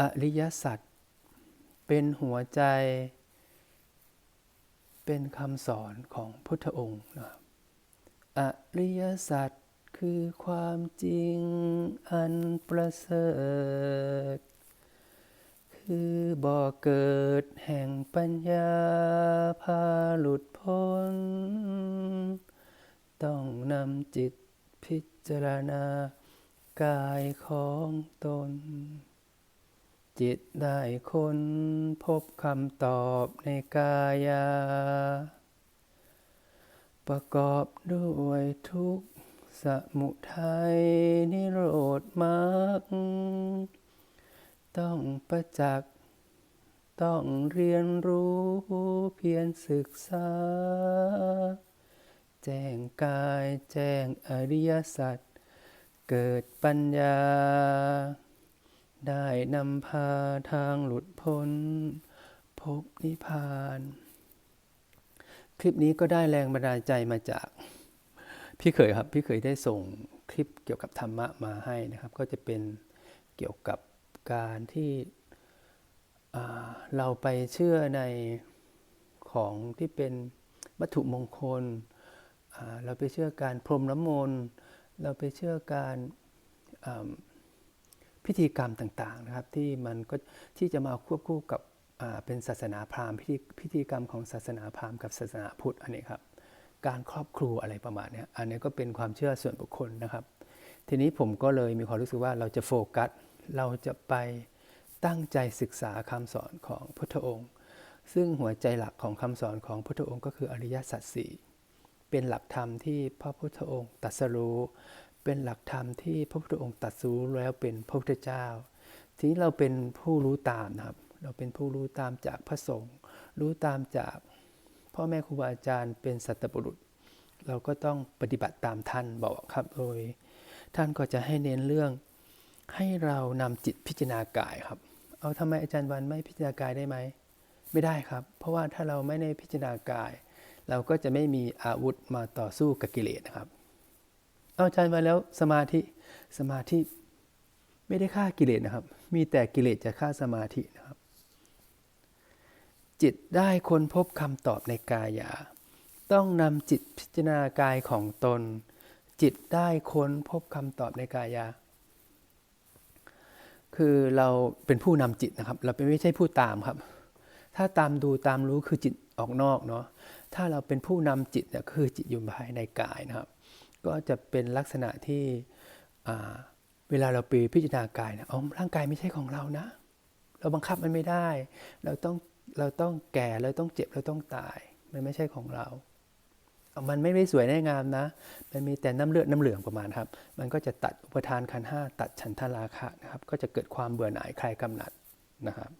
อริยสัจเป็นหัวใจ เป็นคำสอนของพุทธองค์นะครับอริยสัจคือความจริงอันประเสริฐ คือบ่อเกิดแห่งปัญญาพาหลุดพ้น ต้องนำจิตพิจารณากายของตน จิตได้ค้นพบคำตอบในกายา ประกอบด้วยทุกสมุทัยนิโรธมรรคต้องประจักษ์ต้องเรียนรู้เพียรศึกษา แจ้งกายแจ้งอริยสัจเกิดปัญญา ได้นำพาทางหลุดพ้น พบนิพพาน คลิปนี้ก็ได้แรงบันดาลใจมาจาก พี่เคยครับ พี่เคยได้ส่งคลิปเกี่ยวกับธรรมะมาให้นะครับ ก็จะเป็นเกี่ยวกับการที่เราไปเชื่อในของที่เป็นวัตถุมงคล เราไปเชื่อการพรมน้ำมนต์ เราไปเชื่อการอ่า พิธีกรรมต่างๆนะครับที่มันก็ที่จะมาควบคู่กับเป็นศาสนาพราหมณ์พิธีพิธีกรรมของศาสนาพราหมณ์กับศาสนาพุทธอันนี้ครับการครอบครูอะไรประมาณนี้อันนี้ก็เป็นความเชื่อส่วนบุคคลนะครับ ทีนี้ผมก็เลยมีความรู้สึกว่าเราจะโฟกัส เราจะไปตั้งใจศึกษาคำสอนของพุทธองค์ ซึ่งหัวใจหลักของคำสอนของพุทธองค์ก็คืออริยสัจสี่เป็นหลักธรรมที่พระพุทธองค์ตรัสรู้ เป็นหลักธรรมที่พระพุทธองค์ตรัสรู้แล้วเป็นพระพุทธเจ้า ทีนี้เราเป็นผู้รู้ตามนะครับ เราเป็นผู้รู้ตามจากพระสงฆ์รู้ตามจากพ่อแม่ครูบาอาจารย์เป็นสัตบุรุษ เราก็ต้องปฏิบัติตามท่านบอกครับโดยท่านก็จะให้เน้นเรื่องให้เรานำจิตพิจารณากายครับ เอาทำไมอาจารย์วันไม่พิจารณากายได้ไหม ไม่ได้ครับ เพราะว่าถ้าเราไม่ได้พิจารณากาย เราก็จะไม่มีอาวุธมาต่อสู้กับกิเลสนะครับ เอาอาจารย์มาแล้วสมาธิสมาธิไม่ได้ฆ่ากิเลสนะครับ มีแต่กิเลสจะฆ่าสมาธินะครับ จิตได้ค้นพบคำตอบในกายา ต้องนำจิตพิจารณากายของตน จิตได้ค้นพบคำตอบในกายา คือเราเป็นผู้นำจิตนะครับ เราเป็นไม่ใช่ผู้ตามครับ ถ้าตามดูตามรู้คือจิตออกนอกเนาะถ้าเราเป็นผู้นำจิตเนี่ยคือจิตอยู่ภายในกายนะครับ ก็จะเป็นลักษณะที่เวลาเราไปพิจารณากายนะอ๋อร่างกายไม่ใช่ของเรานะ เราบังคับมันไม่ได้ เราต้องเราต้องแก่เราต้องเจ็บเราต้องตาย มันไม่ใช่ของเรา มันไม่ได้สวยได้งามนะ มันมีแต่น้ำเลือดน้ำเหลืองประมาณครับ มันก็จะตัดอุปทานขันห้าตัดฉันทราคะนะครับ ก็จะเกิดความเบื่อหน่ายคลายกำหนัดนะครับ